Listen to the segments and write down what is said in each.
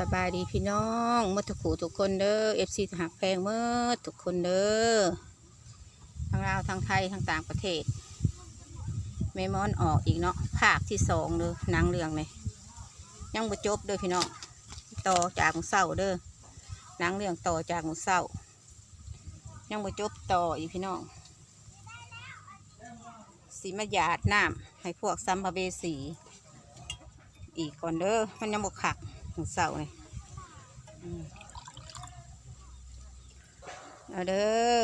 สบายดีพี่น้องเมื่อทุกขู่ทุกคนเด้อเอฟซีหักแพงเมื่อทุกคนเด้อทั้งลาวทั้งไทยทั้งต่างประเทศเมมอนออกอีกเนาะภาคที่สองเด้อนังเรื่องเลยยังบ่จบเด้อพี่น้องต่อจากมือเศร้าเด้อนังเรื่องต่อจากมือเศร้ายังบ่จบต่ออีกพี่น้องสีมาหยาดน้ำให้พวกซัมภเวสี อีกก่อนเด้อมันยังบกขัก หมูเสาเลยอืมเอาเด้อ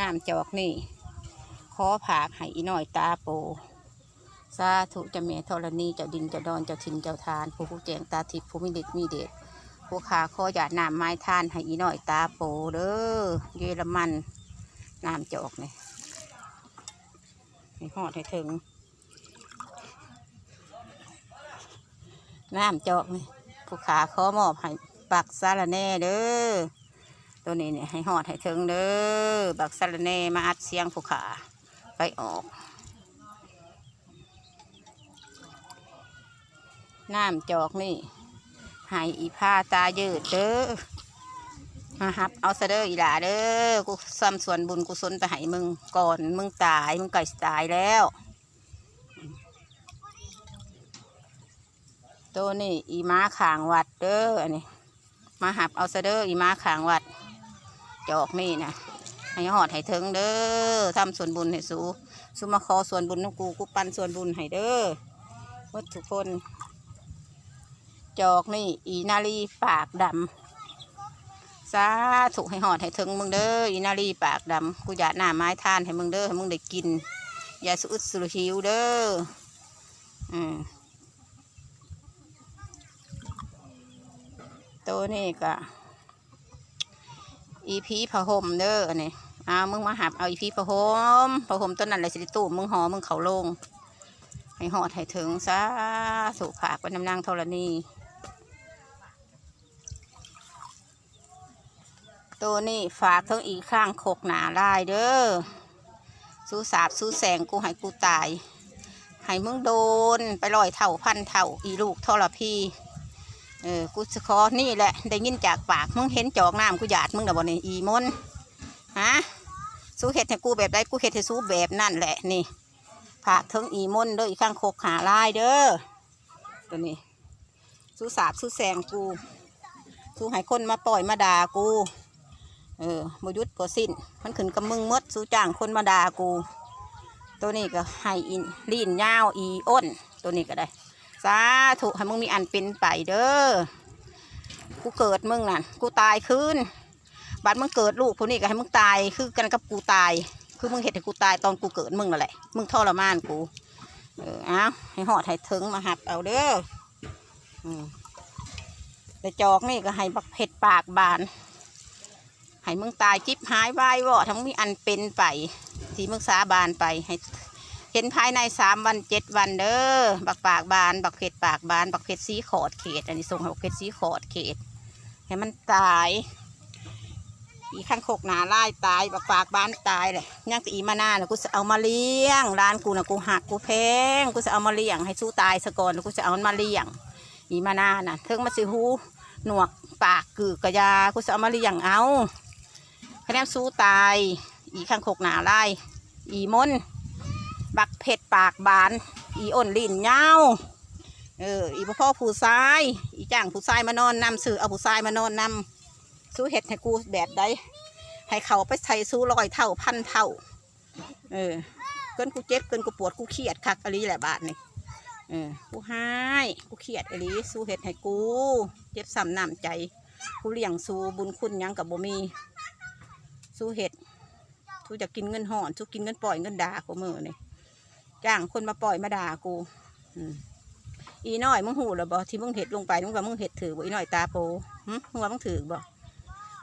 น้ำจอกนี่ขอผากให้อีหน่อยตาโปสาธุจะเมธรณีเจ้าดินเจ้าดอนเจ้าทินเจ้าทาน ผู้ผู้แจงตาทิพย์ผู้มีเด็ดมีเด็ดผู้ขาขอหยาดน้ำไม้ทานให้อีหน่อยตาโปเด้อเยอรมันน้ำจอกนี่ให้หอดให้ถึงน้ำจอกนี่ ผู้ขาขอมอบให้บักซาลาแน่เด้อตัวนี้เนี่ยให้หอดให้ถึงเด้อบักซาลาแน่มาอัดเสียงผู้ขาไปออกน้ำจอกนี่ให้อีผ้าตายืดเด้อมาฮับเอาซะเด้ออีหลาเด้อกูซ้ำส่วนบุญกุศลไปให้มึงก่อนมึงตายมึงไก่ตายแล้ว ตัวนี่อีม้าขางวัดเด้ออันนี้มาหับเอาซะเด้ออีม้าขางวัด จอกนี่นะให้หอดให้ถึงเด้อทำส่วนบุญให้สูสูมาขอส่วนบุญน้ำกูกูปันส่วนบุญให้เด้อหมดทุกคน จอกนี่อีนาลีปากดำสาถูกให้หอดให้ถึงมึงเด้ออีนาลีปากดำกูอยากหน้าไม้ทานให้มึงเด้อให้มึงได้กิน อย่าสุดสุรหิวเด้ออืม ตัวนี่ก็อีพีผ้าห่มเด้ออันนี้อ้ามึงมาหับเอาอีพีผ้าห่มผ้าห่มต้นนั้นเลยสิตู้มึงหอมึงเขาลงให้หอดให้ถึงซาสุขากเป็นน้ำนางธรณีตัวนี่ฝากทั้งอีกข้างโคกหนาลายเด้อสู้สาบสู้แสงกูให้กูตายให้มึงโดนไปลอยเท่าพันเท่าอีลูกทรพี เออกูจะขอนี่แหละได้ยินจากปากมึงเห็นจอกน้ำกูหยาดมึงนะบ่นี่อีมนฮะสู้เห็ดให้กูแบบใดกูเห็ดให้สู้แบบนั่นแหละนี่ผากเทิงอีมนเด้ออีข้างโคกหาลายเด้อตัวนี้สู้สาบสู้แสงกูสู้ให้คนมาปล่อยมาด่ากู เออมยุดก็สิ้น มันขึ้นกับมึงมดสู้จ้างคนมาด่ากู ตัวนี้ก็ให้อินลีนยาวอีอ้นตัวนี้ก็ได้ สาธุให้มึงมีอันเป็นไปเด้อกูเกิดมึงน่ะกูตายคืนบัดมึงเกิดลูกพวกนี้ก็ให้มึงตายคือกันกับกูตาย คือมึงเห็นให้กูตายตอนกูเกิดมึงนั่นแหละมึงทรมานกูเออเอาให้หอดให้ถึงมาหับเอาเด้ออืมแต่จอกนี่ก็ให้บักเผ็ดปากบานให้มึงตายจิบหายวายวอทั้งมีอันเป็นไปที่มึงสาบานไปให้ เห็นภายในสามวันเจ็ดวันเด้อบักปากบาน บักเผ็ดปากบาน บักเผ็ดสีขอดเขต อันนี้ส่งให้บักเผ็ดสีขอดเขตให้มันตายอีข้างโคกหนาไล่ตายบักปากบานตายเลยย่างตีมาหน้าน่ะกูจะเอามาเลี้ยงร้านกูน่ะกูหักกูแพงกูจะเอามาเลี้ยงให้สู้ตายซะก่อนกูจะเอามันมาเลี้ยงอีมาหน้าน่ะเทิงมาสิหูหนวกปากกือกระยากูจะเอามาเลี้ยงเอาคะแนนสู้ตาย อีข้างโคกหนาไล่อีมน บักเผ็ดปากบาน อีอ้นลิ้นยาเอออีพ่อผู้ชาย อีจ้างผู้ชายมานอนนำสื่อเอาผู้ชายมานอนนำสู้เห็ดให้กูแบบใดให้เขาไปใส่สู้ลอยเท่าพันเท่า เออ เกินกูเจ็บเกินกูปวดกูเครียดคักอะไรแหละบาทนี่เออกูให้กูเครียดอะไรสู้เห็ดให้กู เจ็บซ้ำน้ำใจ กูเลี้ยงสู้บุญคุณยังกับบ่มี สู้เห็ดสู้จะกินเงินห่อนสู้กินเงินปล่อยเงินด่ากูมือนี่ จ้างคนมาปล่อยมาด่ากูอีน้อยมึงหูหรอบ่ที่มึงเห็ดลงไปมึงว่ามึงเห็ดถือบ่อีน้อยตาโปมึงว่ามึงถือบ่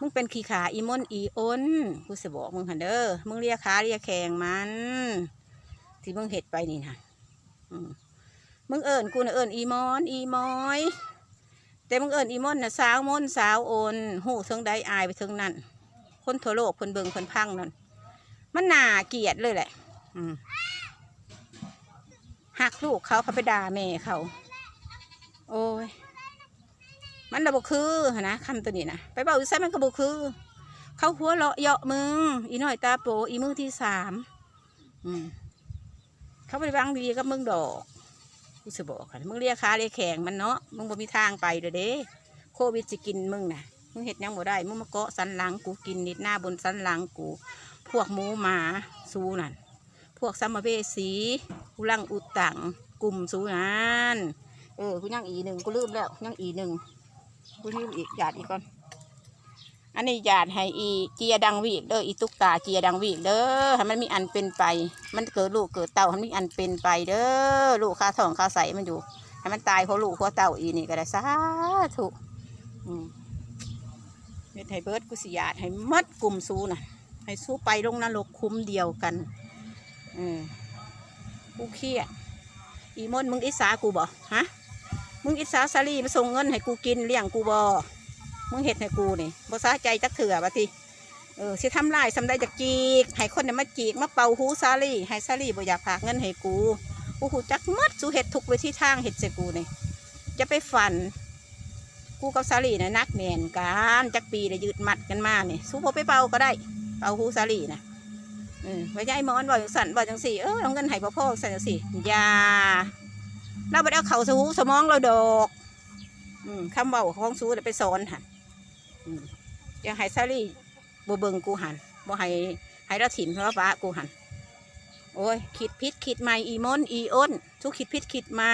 มึงเป็นขี้ขาอีมนอีอ้นกูสิบอกมึงหันเด้อมึงเลียขาเลียแขงมัน ที่มึงเห็ดไปนี่นะมึงเอิญกูนะเอิญอีมอนอีมอยแต่มึงเอิญอีมอนนะสาวมนสาวโอนหูเทิงใดอายไปเทิงนั่นคนทั่วโลกคนเบิงคนพังนั่นมันน่าเกียดเลยแหละ อืม หักลูกเขาเขาไปด่าแม่เขา โอ้ย มันระบบคือนะคำตัวนี้นะไปเบาอยู่ไซมันก็บคือ เขาหัวเราะเยาะมึง อีหน้อยตาโปอีมือที่สามอืมเขาไปวางดีกับมึงดอกกูจะบอกค่ะมึงเรียกค้าเรียกแข่งมันเนาะมึงบ่มีทางไปเด้อเด้โควิดจะกินมึงนะมึงเห็ดยังบ่ได้มึงมาเกาะสันหลังกูกินนิดหน้าบนสันหลังกู พวกหมูหมาสูนั่น พวกสัมภเวสีกูลังอุดตังกลุ่มสูนันเออกูยังอีหนึ่งกูลืมแล้วยังอีหนึ่งกูลืมอีกหยาดอีกก่อนอันนี้หยาดให้อีเจียดังวีกเด้ออีตุกตาเจียดังวีกเด้อให้มันมีอันเป็นไป มันเกิดลูกเกิดเต่าให้มันมีอันเป็นไปเด้อลูกข้าท้องข้าใสมันอยู่ให้มันตายเพราะลูกเพราะเต่าอีนี่ก็ได้สาธุอืมเม็ดไทเบิร์ดกูสิหยาดให้มัดกลุ่มสู้น่ะให้สู้ไปลงนรกคุ้มเดียวกัน อืมกูเครียดอีมนมึงอิสากูบ่ฮะ มึงอิสาซาลีมาส่งเงินให้กูกินเลี้ยงกูบ่มึงเห็ดให้กูนี่บ่ซาใจจักเถื่อบัดทีเออสิทำลายสำได้จากจีกให้คนเนี่ยมาจีกมาเป่าหูซาลี่ให้ซาลี่บ่อยากฝากเงินให้กูกูหูจักมัดสูเห็ดทุกเวทีทางเห็ดใส่กูนี่จะไปฝัน กูกับซาลี่น่ะนักแน่นกันจักปีเลยยืดมัดกันมานี่สู้บ่ไปเป่าก็ได้ เป่าหูซาลี่นะ เออไว้ใจหมอนบ่จังสั่นบ่จังสี่เออเอาเงินให้บ่พ่อสั่นจังสี่ยาเราไปเอาเข่าสูสมองเราดอกอคำเบาของสู้ไปสอนหันอย่าให้ซาลี่บ่เบิงกูหันบ่ให้ให้เราถิ่มเพราะป้ากูหันโอ้ยคิดพิษคิดใหม่อีมนอีอ้นทุกคิดพิษคิดใหม่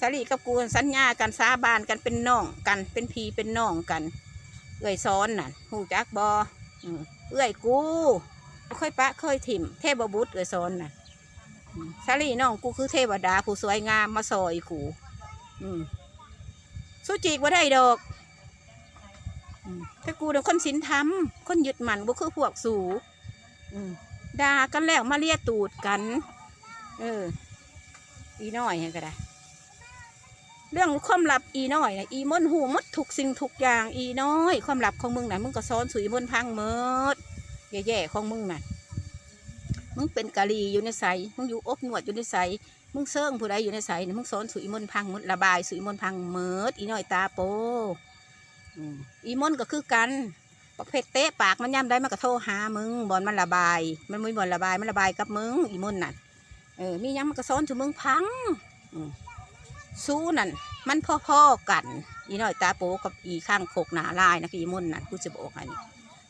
ซาลี่กับกูสัญญากันสาบานกันเป็นน้องกันเป็นพีเป็นน้องกัน เอื้อยซ้อนน่ะหูจักบอเอื้อยกู บ่ค่อยปะค่อยถิ่มเทพบุตรเอยซอนน่ะอืมซาลีน้องกูคือเทวดาผู้สวยงามมาซอยกูอืมสู้จีกว่าได้ดอกอืมแต่กูเป็นคนศีลธรรมคนยึดหมันบ่คือพวกสูด่ากันแล้วมาเลียตูดกัน เออ อีน้อยเห็นก็ได้ เรื่องความลับอีน้อยนะอีมนหูมดทุกสิ่งทุกอย่าง อีน้อย ความลับของมึงนะมึงก็ซ้อนสุยมนพังเมิด แย่ๆของมึงน่ะมึงเป็นกะลีอยู่ในใสมึงอยู่อบหนวดอยู่ในใสมึงเซิงผู้ใดอยู่ในใสมึงซ้อนสุยมนพังหมดระบายสุยมนพังเมิดอีน้อยตาโปอืมอีมนก็คือกันประเภทเตะปากมันย่ำได้มันก็โทรหามึงบอลมันระบาย มันไม่บอลระบายมันระบายกับมึงอีมนน่ะเออมียังมันก็ซ้อนถึงมึงพังอืมสู้นั่นมันพ่อๆกัน อีน้อยตาโปกับอีข้างโคกหนาลายนะคืออีมอนน่ะกูจะบอกให้นี่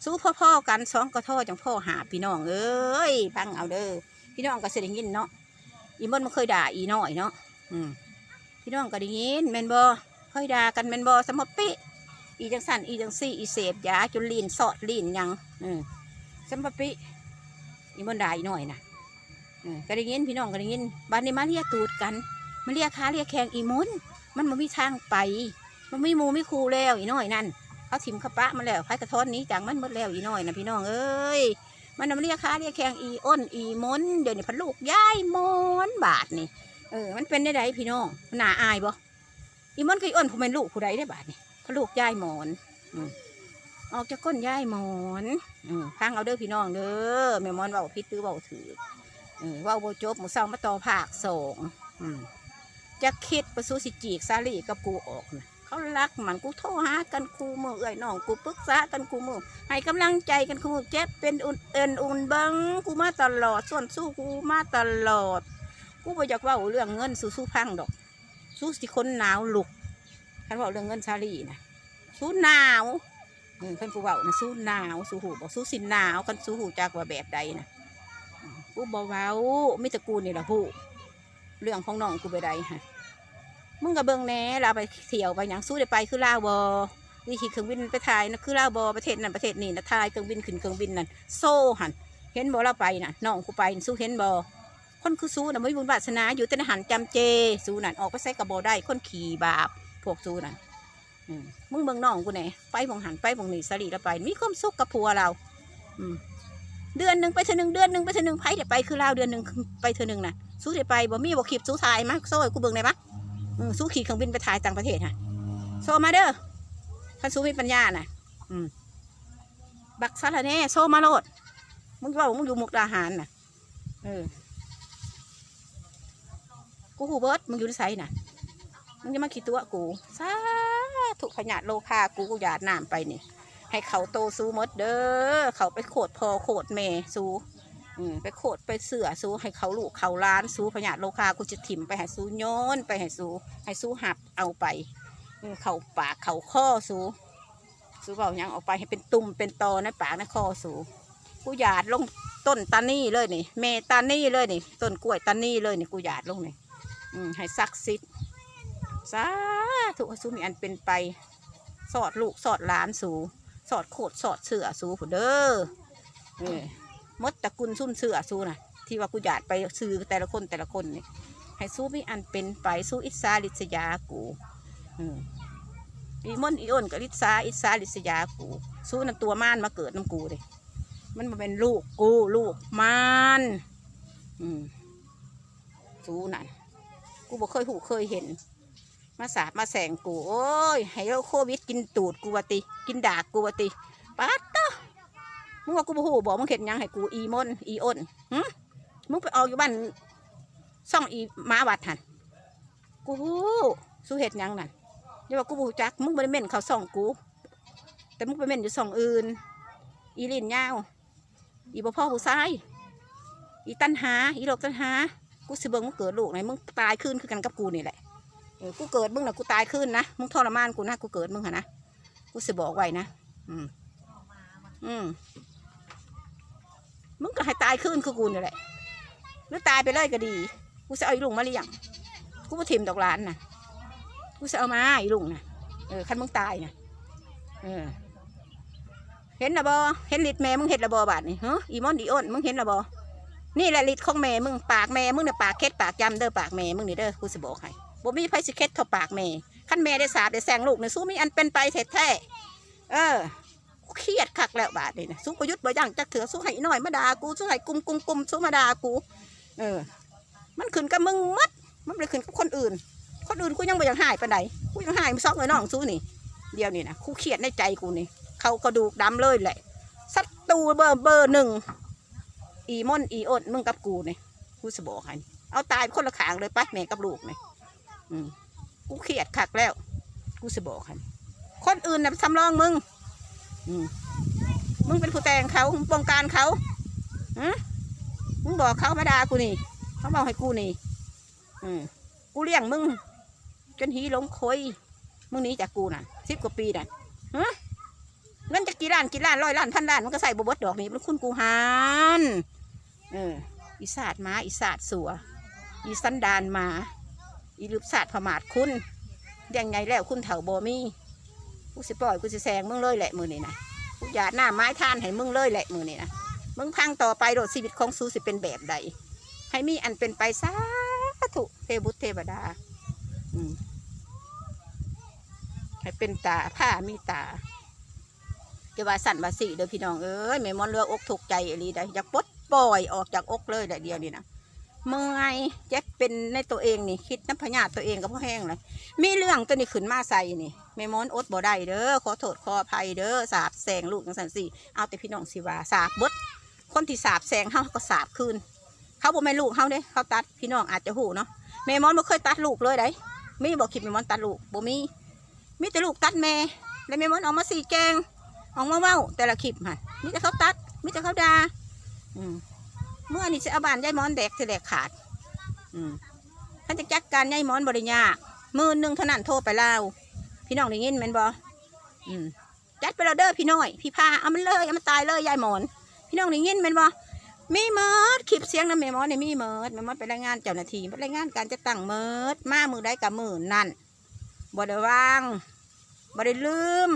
สู้พ่อๆกันสองก็โทษจังพ่อหาพี่น้องเอ้ยพังเอาเด้อพี่น้องก็เสียดยินเนาะอีมอนมันเคยด่าอีน้อยเนาะอืมพี่น้องก็ได้ยินแมนบอเคยด่ากันแมนบอสมบปิอีจังสันอีจังซี่อีเสพยาจนลีนสอดลีนยังเออสมปะปิอีมันได้หน่อยนะเออก็ได้ยินพี่น้องก็ได้ยินบ้านนี้มาเรียกตูดกันมาเรียกค้าเรียกแข่งอีมุนมันมันมีทางไป มันไม่มูไม่คูแล้วอีน้อยนั่น เขาถิ่มขาปะมาแล้วไผกระท้อนนี้จากมันหมดแล้วอีน้อยนะพี่น้องเอ้ยมันมาเรียกค้าเรียกแข่งอีอ้นอีมนเดี๋ยวนี้พันลูกย้ายมนบาทนี่เออมันเป็นได้ไดพี่น้องมันาอายบ่อีมนกับอีอ้นผมเป็นลูกผู้ใดได้บาทนี่พลูกย่ายมอนออกจากก้นย่ายมอนอืมพังเอาเด้อพี่น้องเด้อแม่มอนเว่าพิษตื้อเว่าถือเออว่าโบจบหมูเศร้ามาต่อภาคสองอืมจะคิดประสูสิจีกซาลีกับกูออกนะ เขารักมันกูโทรหากันกูมือเอ้ยน้องกูปรึกษากันกูมือให้กำลังใจกันกูมือเจ็บเป็นอุ่นเอ็นอุ่นเบิงกูมาตลอดส่วนสู้กูมาตลอด กูบ่อยากว่าเรื่องเงินสู้สู้พังดอก สู้สิคนหนาวลุกคันบอกเรื่องเงินชาลีนะสู้หนาวอืมคันกูบอกนะสู้หนาวสู้หูบอกสู้สินหนาวคันสู้หูจากว่าแบบใดนะกูบอกว่ามิตรกูนี่แหละหูเรื่องของน้องกูไปใดฮะ มึงกับเบิ่งแน่เราไปเที่ยวไปหยังสู้ได้ไปคือลาวบอนี่ขี่เครื่องบินไปถ่ายนะคือลาวบอประเทศนั้นประเทศนี้นะถ่ายเครื่องบินขึ้นเครื่องบินนั่นโซ่หันเห็นบอเราไปน่ะน้องกูไปสู้เห็นบอคนคือสู้นะไม่บุญวาสนาอยู่แต่หันจำเจสู้นั่นออกไปใส่กระบอได้คนขี่บาปพวกซูน่ะมึงเบิ่งน้องกูแหนไปบงหันไปบงหนีสลีแล้วไป มีความสุขกับผัวเราเดือนหนึ่งไปเธอหนึ่งเดือนหนึ่งไปเธอหนึ่งไพ่เดี๋ยวไปคือเราวเดือนหนึ่งไปเธอหนึ่งน่ะสู้เดี๋ยวไปบ่มีบ่ขีบสู้ถ่ายมั้โซ่กูเบิ่งได้ปะ สู้ขี่เครื่องบินไปถ่ายต่างประเทศฮะโซ่มาเด้อคันสู้มีปัญญาน่ะ อืมบักซาละแน่โซ่มาโลดมึงว่ามึงอยู่มุกดาหารน่ะ เออ กูหูเบิร์ดมึงอยู่ที่ไสน่ะ มึงจะมาขี่ตัวกูสาถูกพญาติโลคากูกูหยาดน้ำไปนี่ ให้เขาโตสู้หมดเด้อ เขาไปโขดพอโขดแม่สู้ อืมไปโขดไปเสือสู้ให้เขาลูกเขาล้านสู้พญาติโลคากูจะถิ่มไปให้สู้โยนไปให้สู้ให้สู้หับเอาไปอืมเขาปากเขาข้อสู้สู้เบาหยังเอาไปให้เป็นตุ่มเป็นตอในปากในคอสู้กูหยาดลงต้นตานี่เลยนี่เมตานี่เลยนี่ต้นกล้วยตานี่เลยนี่กูหยาดลงนี่อืมให้ซักซิดสาธุให้สู้มีอันเป็นไป สอดลูกสอดหลานสูสอดโขดสอดเสือสูผู้เด้อเออ มดตระกุลซุ่มเสือสู้นะที่ว่ากูอยากไปซื้อแต่ละคนแต่ละคนนี่ให้สู้มีอันเป็นไปสู้อิสาลิษยากูอีมอนอีอ้นกับลิสาอิสาลิษยากู สู้นั่นตัวม่านมาเกิดน้ำกูเลยมันมาเป็นลูกกูลูกม่านอืมสู้นั่นกูบ่เคยหูเคยเห็น มาสาบมาแสงกู โอ้ย ให้เราโควิดกินตูดกูวะติ กินดากกูวะติปัด มึงว่ากูบ่ฮู้บอกมึงเห็นยังให้กูอีมนอีอ้นหึมึงไปเอาอยู่บ้านซ่องอีหมาวัดหันกูฮู้สู้เห็ดยังนั่นเดี๋ยวว่ากูบรูจักมึงบ่ได้เม่นเขาซ่องกู แต่มึงไปเม่นอยู่ซ่องอื่น อีลินยาว อีบ่พ่อผู้ชายอีตันหา อีโรคตันหา กูสิเบิ่งมึงเกิดลูกไหนมึงตายคืนคือกันกับกูนี่แหละเออกูเกิดมึงนะกูตายขึ้นนะมึงทรมานกูนะกูเกิดมึงหะนะกูสิบอกไว้นะอืมอืม มึงก็ให้ตายขึ้นคือกูนี่แหละหรือตายไปเลยก็ดี กูจะเอาอีลุงมาเลี้ยง กูมาถิ่มดอกหลานนะกูจะเอามาอีลุงนะเออคันมึงตายนะเออ เห็นละบอเห็นลิดแม่มึงเห็นละบอบาดนี่เฮะอีมอนอีอ้นมึงเห็นละบอนี่แหละลิดของแม่มึงปากแม่มึงเนี่ยปากเค็ดปากจำเด้อปากแม่มึงนี่เด้อกูสิบอกให้บ่มีไผสิเค็ดเท่าปากแม่ขั้นแม่ได้สาบได้แซงลูกเนี่ยสู้มีอันเป็นไปแท้แท้ๆเออ เครียดคักแล้วบาดนี่นะสู้ประยุทธ์บ่ยังจักเถือสู้ให้หน่อยมาด่ากูสู้ให้กุมกุมกุมสู้มาด่ากู เออ มันขึ้นกับมึงมัดมันไม่ขึ้นกับคนอื่น คนอื่นกูยังบ่อยังหายไปานกูยังหายมันซอกเลยน้องสู้นี่ เดียวนี่นะกูเครียดในใจกูนี่ เขากระดูกดำเลยแหละศัตรูเบอร์เบอร์หนึ่งอีมอนอีอดมึงกับกูนี่กูสบอกให้เอาตายคนละขางเลยไปแม่กับลูกนี่กูเครียดคักแล้ว กูสบอกให้คนอื่นน่ะสำรองมึง มึงเป็นผู้แต่งเขามึงบงการเขาฮะมึงบอกเขามาด่ากูนี่เขาบอกให้กูนี่อืมกูเลี้ยงมึง จนหีหลงคอยมึงหนีจากกูน่ะสิบกว่าปีน่ะฮะเงินจะกี่ล้านกี่ล้านร้อยล้านพันล้านมันก็ใส่บวบดดอกนี่มันคุณกูหานเอออีสาดหมาอีสาดสัว อีสันดานหมา อีลูกศาสตร์พมาดคุณเรียงไงแล้วคุณเถาโบมี่ กูสิปล่อยกูสิแซงมึงเลยแหละมือนี่นะกูหยาดหน้าไม้ท่านให้มึงเลยแหละมือนี่นะมึงพังต่อไปโดดชีวิตของสูสิเป็นแบบใด ให้มีอันเป็นไปสาธุเทบุตรเทวดาให้เป็นตาผ้ามีตาจะว่าสั่นว่าสีเด้อพี่น้องเอ้ยแม่มอนเรืออกถูกใจอหลีได้อยากปลดปล่อยออกจากอกเลยแต่เดียวนี่นะเมื่อยเจ็บเป็นในตัวเองนี่คิดน้ำพญาติตัวเองก็พ่อแห้งเลยมีเรื่องตัวนี้ขึ้นมาใส่นี่ แม่มอนอดบ่ได้เด้อขอโทษขออภัยเด้อสาบแสงลูกจังสันสี่เอาแต่พี่น้องสิว่าสาบบดคนที่สาบแสงเฮาก็สาบคืนเขาบ่แม่ลูกเฮาเด้เขาตัดพี่น้องอาจจะหูเนาะแม่มอนบ่เคยตัดลูกเลยได้มีบอกคิดแม่มอนตัดลูกบ่มีมีแต่ลูกตัดแม่แล้วแม่มอนออกมาสีแกงออกมาเว้าแต่ละคลิปหันมีแต่เขาตัดมีแต่เขาด่าอืมเมื่อนี่จะเอาบานยายมอนแดกจะแดกขาดอืมท่านจะจัดการยายมอนบริยามือหนึ่งเท่านั้นโทรไปเล่า พี่น้องได้ยินแม่นบออืมจัดไปเราเด้อพี่น้อย พี่พาเอามันเลยเอามันตายเลยยายหมอน พี่น้องได้ยินแม่นบอมีเมิดคลิปเสียงนะแม่หมอนเนี่ยมีเมิดแม่หมอนไปรายงานเจ้าหน้าที่ไปรายงานการจะตั้งเมิดมามือได้กับมือนั่นบ่ได้วางบ่ได้ลืม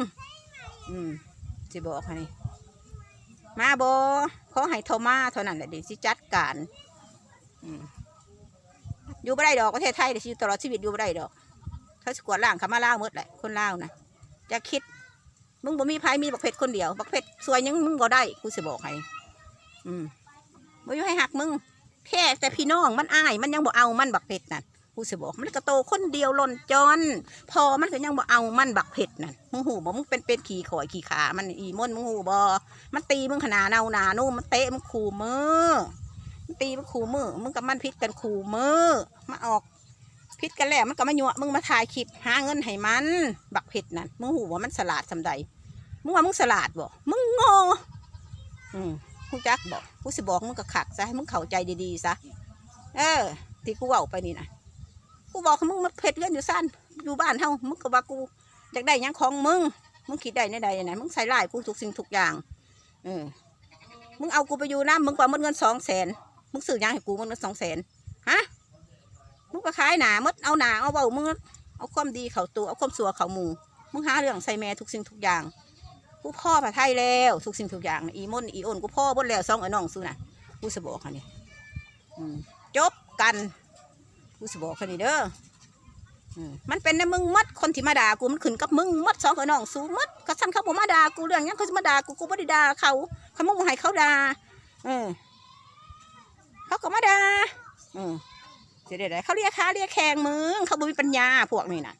อืมสิบอกให้มาบอขอให้โทรมาเท่านั้นแหละเดี๋ยวสิจัดการ อืมอยู่ไม่ได้ดอกประเทศไทยเดี๋ยวชีวิตตลอดชีวิตอยู่ไม่ได้ดอก เขาสกวดล่างเขามาล่าหมดแหละคนล่าวนะจะคิด มึงบ่มีภัยมีบักเพชรคนเดียว บักเพชรสวยยังมึงบ่ได้กูสิบอกให้อืมบ่อยู่ให้หักมึงแค่แต่พี่น้องมันอายมันยังบ่เอามันบักเพชรนั่นกูสิบอกมันก็โตคนเดียวหล่นจอนพอมันก็ยังบ่เอามันบักเพชรนั่นมึงหูบ่มึงเป็นเป็ดขี่ข่อยขี่ขา มันอีม่นมึงหูบ่มันตีมึงขนาดเนาหนานุ่มมันเตะมึงขู่มือตีมันขู่มือมึงกับมันพิษกันขู่มือมาออก พิษกันแล้วมันก็มาหยั่วมึงมาถ่ายคลิปหาเงินให้มัน บักเผ็ดนั่นมึงหูว่ามันสลาดสำใดมึงว่ามึงสลาดบ่มึงโง่อืมกูจักบอกกูสิบอกมึงก็ขักซะให้มึงเข้าใจดีๆซะเออที่กูเว้าไปนี่นะกูบอกให้มึงมาเผ็ดเงินอยู่สั้นอยู่บ้านเฮามึงก็ว่ากูอยากได้ยังของมึงมึงคิดได้ในใดไหนมึงใส่ร้ายกูทุกสิ่งทุกอย่างเออมึงเอากูไปอยู่น้ำมึงกว่ามึงเงินสองแสนมึงซื้อยังให้กูมึงเงินสองแสนฮะ มึงก็ขายหนามดเอาหนาเอาเบามึงเอาความดีเขาตัวเอาความสัวเขาหมูมึงหาเรื่องใส่แม่ทุกสิ่งทุกอย่างกูพ่อผัดไทยแล้วทุกสิ่งทุกอย่างอีมนอีโอนกูพ่อบดแล้วสองไอ้น้องสู้น่ะกูสบอกค่ะนี่จบกันกูสบอกค่ะนี่เด้อมันเป็นในมึงมัดคนที่มาด่ากูมันขึ้นกับมึงมัดสองไอ้น้องสู้มัดก็ฉันเขาบอกมาด่ากูเรื่องหยังเขาจะมาด่ากูกูไม่ได้ด่าเขาเขามึงบ่ให้เขาด่าเออเขาก็มาด่าอืม เสียดายเขาเรียกค้าเรียกแขงมึงเขาบ่มีปัญญาพวกนี้นะ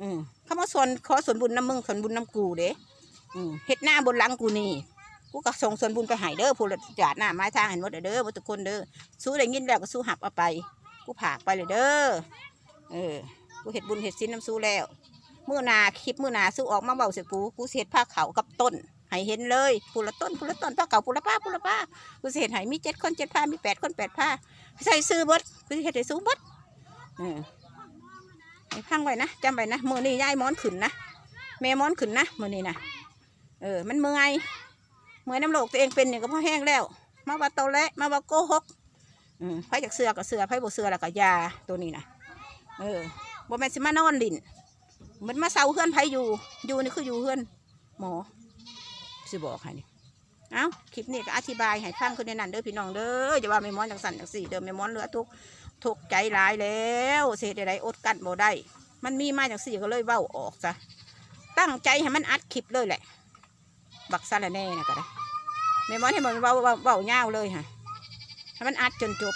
อืมเขามาส่วนขอส่วนบุญน้ำมึงส่วนบุญน้ำกูเด้อืมเฮ็ดหน้าบนหลังกูนี่กูก็ส่งส่วนบุญไปให้เด้อผู้ละจาดหน้าไม้ทางเห็นหมดเด้อหมดทุกคนเด้อสู้ได้ยินแล้วก็สู้หับเอาไปกูผากไปเลยเด้อเออกูเฮ็ดบุญเฮ็ดศีลน้ำสู้แล้วเมื่อนาคลิปมื่อนาสู้ออกมาเบาเสียกูกูสิเฮ็ดผ้าเขากับต้น ให้เห็นเลยผู้ละต้นผู้ละต้นผ้าเขาผู้ละผ้าผู้ละผ้ากูสิเฮ็ดให้มีเจ็ดคนเจ็ดผ้ามีแปดคนแปดผ้าใส่ซื้อเบิดกูสิเฮ็ดให้สู้เบิดเออให้พังไว้นะจำไว้นะมือนี่ยายม้อนขึ้นนะแม่ม้อนขึ้นนะมือนี่นะเออ มันเมื่อยเมื่อยน้ำโลกตัวเองเป็นเนี่ยก็พอแห้งแล้ว มาว่าโตาและมาว่าโกหกอืมไผจากเสือกับเสือไผบ่เสือแล้วก็ยาตัวนี้นะเออบ่แม่นสิมานอนลินมันมาเซาเพื่อนไผอยู่ อยู่นี่คืออยู่เพื่อนหมอ สิบอกให้นี่เอ้าคลิปนี้ก็อธิบายให้ฟังคนในนั้นเด้อพี่น้องเด้ออย่าว่าแม่ม้อนจังสันจังสี่เด้อแม่ม้อนเหลือทุกทุกใจหลายแล้วเสียใดๆอดกันบ่ได้ มันมีมาจากสี่ก็เลยเว้าออกจ้ะตั้งใจให้มันอัดคลิปเลยแหละ บักซาละแน่นะก็ได้แม่ม้อนให้มันเว้าเว้าเว้าเงาเลยฮะให้มันอัดจนจบ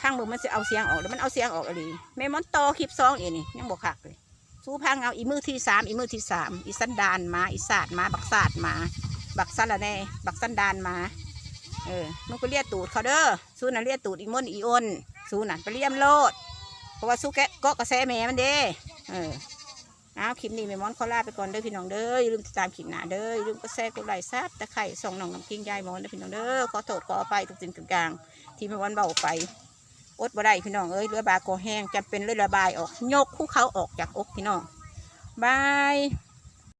พังมือมันจะเอาเสียงออกแล้วมันเอาเสียงออกอะไรแม่ม้อนต่อคลิปสองอีนี่ยังบอกคักเลย สู้พังเอาอีมือที่สามอีมือที่สามอีสันดานมาอีศาสตร์มา บักศาสตร์มา บักซาละแน่บักสันดานมา เออมึงไปเลียตูดเขาเด้อสู้น่ะเลียตูดอีมนอีอ้นสู้น่ะไปเลียมโลด เพราะว่าสู้แกะก็กระแสแม่มันเด้เออเอาคลิปนี้แม่มอนขอลาไปก่อนเด้อพี่น้องเด้ออย่าลืมติดตามคลิปหน้าเด้ออย่าลืมกดแชร์กดไลค์ซับตะไคร่ส่องน้องน้ำกิ้งยายมอนเด้อพี่น้องเด้อขอโทษขออภัยทุกสิ่งทุกอย่างที่แม่มอนเบาไป อดบ่ได้พี่น้องเอ้ยเรือบาโกแห้งจำเป็นเลยระบายออก ยกคู่เขาออกจากอกพี่น้องบาย